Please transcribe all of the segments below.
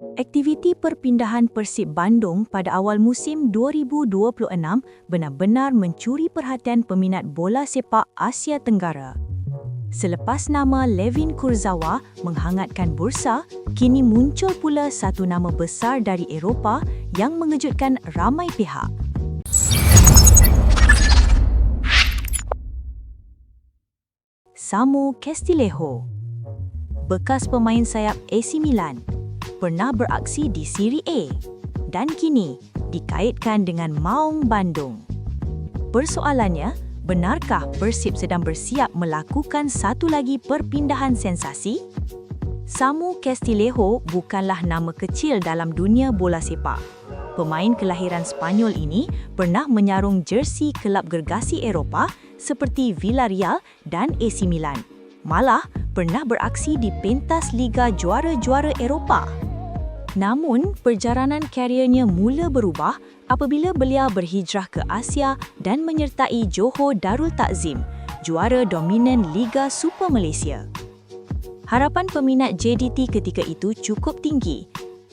Aktiviti perpindahan Persib Bandung pada awal musim 2026 benar-benar mencuri perhatian peminat bola sepak Asia Tenggara. Selepas nama Levin Kurzawa menghangatkan bursa, kini muncul pula satu nama besar dari Eropah yang mengejutkan ramai pihak. Samu Castillejo Bekas pemain sayap AC Milan pernah beraksi di Serie A dan kini dikaitkan dengan Maung Bandung. Persoalannya, benarkah Persib sedang bersiap melakukan satu lagi perpindahan sensasi? Samu Castillejo bukanlah nama kecil dalam dunia bola sepak. Pemain kelahiran Spanyol ini pernah menyarung jersey kelab gergasi Eropah seperti Villarreal dan AC Milan. Malah pernah beraksi di pentas Liga Juara-Juara Eropah. Namun, perjalanan kariernya mula berubah apabila beliau berhijrah ke Asia dan menyertai Johor Darul Takzim, juara dominan Liga Super Malaysia. Harapan peminat JDT ketika itu cukup tinggi.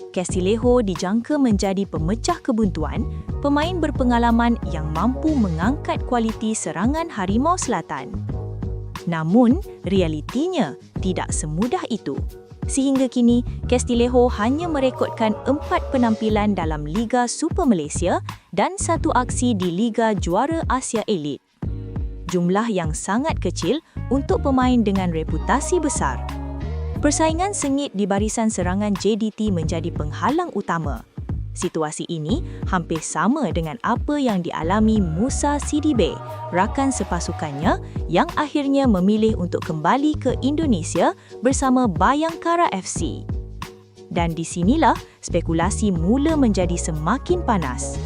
Castillejo dijangka menjadi pemecah kebuntuan, pemain berpengalaman yang mampu mengangkat kualiti serangan Harimau Selatan. Namun, realitinya tidak semudah itu sehingga kini Castillejo hanya merekodkan empat penampilan dalam Liga Super Malaysia dan satu aksi di Liga Juara Asia Elite. Jumlah yang sangat kecil untuk pemain dengan reputasi besar. Persaingan sengit di barisan serangan JDT menjadi penghalang utama. Situasi ini hampir sama dengan apa yang dialami Musa Sidibe, rakan sepasukannya yang akhirnya memilih untuk kembali ke Indonesia bersama Bayangkara FC. Dan di sinilah spekulasi mula menjadi semakin panas.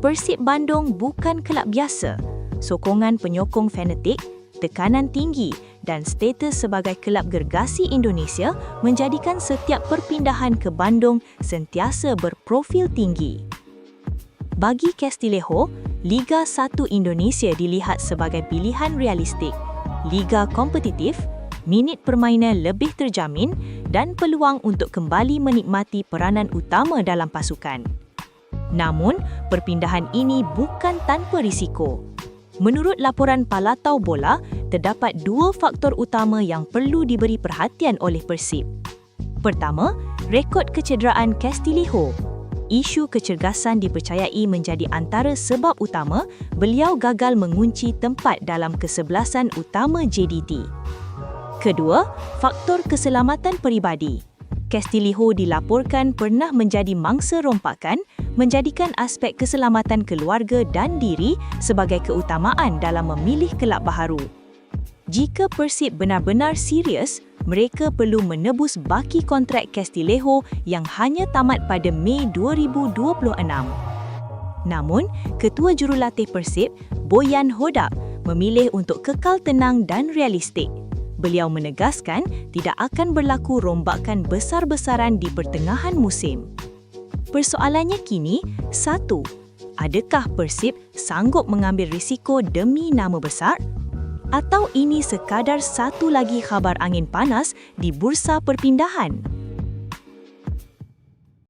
Persib Bandung bukan kelab biasa. Sokongan penyokong fanatik, tekanan tinggi dan status sebagai kelab gergasi Indonesia menjadikan setiap perpindahan ke Bandung sentiasa berprofil tinggi. Bagi Castillejo, Liga 1 Indonesia dilihat sebagai pilihan realistik, liga kompetitif, minit permainan lebih terjamin dan peluang untuk kembali menikmati peranan utama dalam pasukan. Namun, perpindahan ini bukan tanpa risiko. Menurut laporan Palatau Bola, terdapat dua faktor utama yang perlu diberi perhatian oleh Persib. Pertama, rekod kecederaan Castillejo. Isu kecergasan dipercayai menjadi antara sebab utama beliau gagal mengunci tempat dalam kesebelasan utama JDT. Kedua, faktor keselamatan peribadi. Castillejo dilaporkan pernah menjadi mangsa rompakan menjadikan aspek keselamatan keluarga dan diri sebagai keutamaan dalam memilih kelab baharu. Jika Persib benar-benar serius, mereka perlu menebus baki kontrak Castillejo yang hanya tamat pada Mei 2026. Namun, Ketua Jurulatih Persib, Boyan Hodap, memilih untuk kekal tenang dan realistik. Beliau menegaskan tidak akan berlaku rombakan besar-besaran di pertengahan musim. Persoalannya kini, satu, adakah Persib sanggup mengambil risiko demi nama besar? Atau ini sekadar satu lagi khabar angin panas di bursa perpindahan?